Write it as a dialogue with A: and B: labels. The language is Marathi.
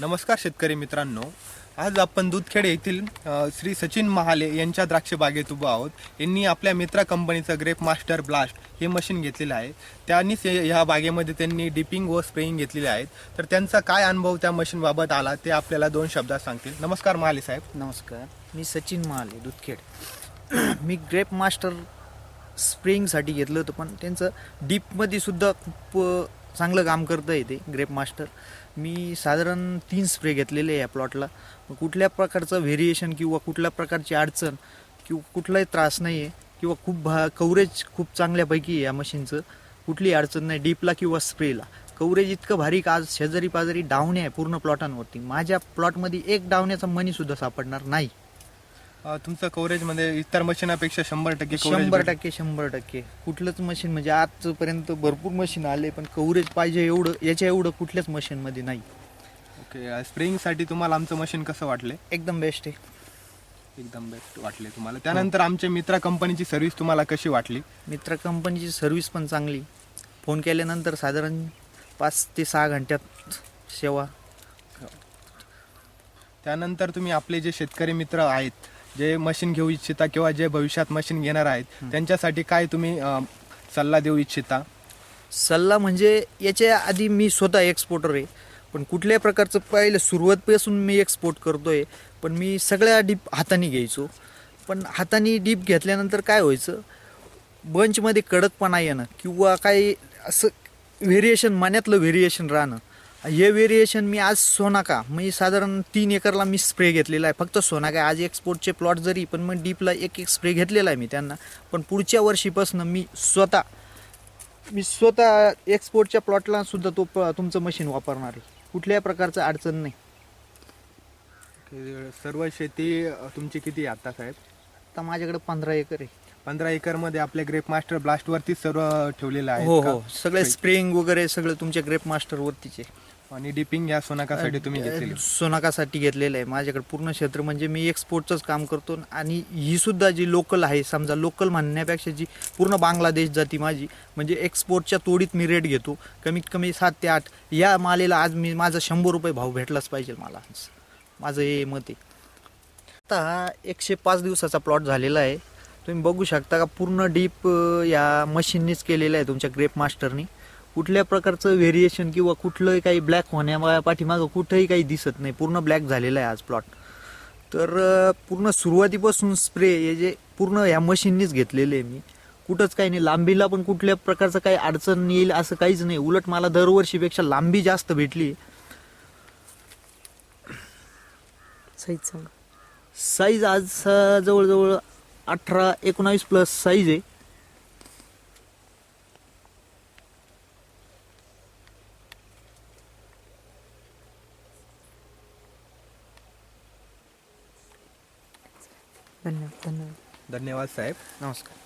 A: नमस्कार शेतकरी मित्रांनो. आज आपण दूधखेड येथील श्री सचिन महाले यांच्या द्राक्ष बागेत उभं आहोत. यांनी आपल्या मित्रा कंपनीचं ग्रेप मास्टर ब्लास्ट हे मशीन घेतलेलं आहे. त्यांनीच ह्या बागेमध्ये त्यांनी डिपिंग व स्प्रेइंग घेतलेले आहेत. तर त्यांचा काय अनुभव त्या मशीनबाबत आला ते आपल्याला दोन शब्दात सांगतील. नमस्कार महाले साहेब.
B: नमस्कार. मी सचिन महाले दूधखेड. मी ग्रेप मास्टर स्प्रेइंगसाठी घेतलं होतं पण त्यांचं डीपमध्ये सुद्धा प चांगलं काम करतं आहे ते ग्रेप मास्टर मी साधारण तीन स्प्रे घेतलेले आहे या प्लॉटला कुठल्या प्रकारचं व्हेरिएशन किंवा कुठल्या प्रकारची अडचण किंवा कुठलाही त्रास नाही आहे किंवा खूप भा कवरेज खूप चांगल्यापैकी आहे या मशीनचं कुठली अडचण नाही डीपला किंवा स्प्रेला कवरेज इतकं भारी का आज शेजारी पाजारी डावणे आहे पूर्ण प्लॉटांवरती माझ्या प्लॉटमध्ये एक डावण्याचा मनीसुद्धा सापडणार नाही.
A: तुमचं कव्हरेजमध्ये इतर मशीनापेक्षा शंभर टक्के
B: शंभर. टक्के शंभर टक्के. कुठलंच मशीन म्हणजे आजपर्यंत भरपूर मशीन आले पण कवरेज पाहिजे एवढं याच्या एवढं कुठल्याच मशीनमध्ये नाही.
A: ओके स्प्रेइंगसाठी तुम्हाला आमचं मशीन कसं वाटले?
B: एकदम बेस्ट आहे.
A: एकदम बेस्ट वाटले तुम्हाला. त्यानंतर आमच्या मित्रा कंपनीची सर्व्हिस तुम्हाला कशी वाटली?
B: मित्र कंपनीची सर्व्हिस पण चांगली. फोन केल्यानंतर साधारण पाच ते सहा घंट्यात सेवा.
A: त्यानंतर तुम्ही आपले जे शेतकरी मित्र आहेत जे मशीन घेऊ इच्छिता किंवा जे भविष्यात मशीन घेणार आहेत त्यांच्यासाठी काय तुम्ही अ, सल्ला देऊ इच्छिता?
B: सल्ला म्हणजे याच्या आधी मी स्वतः एक्सपोर्टर आहे. पण कुठल्याही प्रकारचं पहिलं सुरुवातपासून मी एक्सपोर्ट करतोय पण मी सगळ्या डीप हाताने घ्यायचो. पण हाताने डीप घेतल्यानंतर काय व्हायचं बंचमध्ये कडकपणा येणं किंवा काही असं व्हेरिएशन मनातलं व्हेरिएशन राहणं हे व्हेरिएशन मी आज सोनाका मी साधारण तीन एकरला मी स्प्रे घेतलेला आहे. फक्त सोनाका आज एक्सपोर्टचे प्लॉट जरी पण मग डीपला एक एक स्प्रे घेतलेला आहे मी त्यांना. पण पुढच्या वर्षीपासून मी स्वतः मी स्वतः एक्सपोर्टच्या प्लॉटला सुद्धा तो तुमचं मशीन वापरणार आहे. कुठल्याही प्रकारचं अडचण नाही.
A: सर्व शेती तुमची किती आता साहेब?
B: आता माझ्याकडे पंधरा एकर आहे.
A: पंधरा एकरमध्ये आपले ग्रेप मास्टर ब्लास्ट वरती सर्व ठेवलेलं आहे
B: हो हो. सगळे स्प्रेइंग वगैरे सगळं तुमच्या ग्रेप मास्टर वरतीचे.
A: आणि डिपिंग या सोनाकासाठी तुम्ही घेतलेली?
B: सोनाकासाठी घेतलेलं आहे. माझ्याकडे पूर्ण क्षेत्र म्हणजे मी एक्सपोर्टचंच काम करतो आणि ही सुद्धा जी लोकल आहे समजा लोकल म्हणण्यापेक्षा जी पूर्ण बांगलादेश जाती माझी म्हणजे एक्सपोर्टच्या तोडीत मी रेट घेतो. कमीत कमी सात ते आठ. या मालेला आज मी माझा शंभर रुपये भाव भेटलाच पाहिजे मला. माझं हे मत आहे. आता हा एकशे पाच दिवसाचा प्लॉट झालेला आहे. तुम्ही बघू शकता का पूर्ण डीप या मशीननीच केलेलं आहे तुमच्या ग्रेप मास्टरनी कुठल्या प्रकारचं व्हेरिएशन किंवा कुठलंही काही ब्लॅक होण्या पाठीमागं कुठंही काही दिसत नाही. पूर्ण ब्लॅक झालेला आहे आज प्लॉट तर पूर्ण सुरुवातीपासून स्प्रे हे जे पूर्ण ह्या मशीननीच घेतलेले आहे मी. कुठंच काही नाही. लांबीला पण कुठल्या प्रकारचं काही अडचण येईल असं काहीच नाही. उलट मला दरवर्षीपेक्षा लांबी जास्त भेटली. साईज आज जवळजवळ अठरा एकोणावीस प्लस साईज आहे.
C: धन्यवाद धन्यवाद.
A: धन्यवाद साहेब.
B: नमस्कार.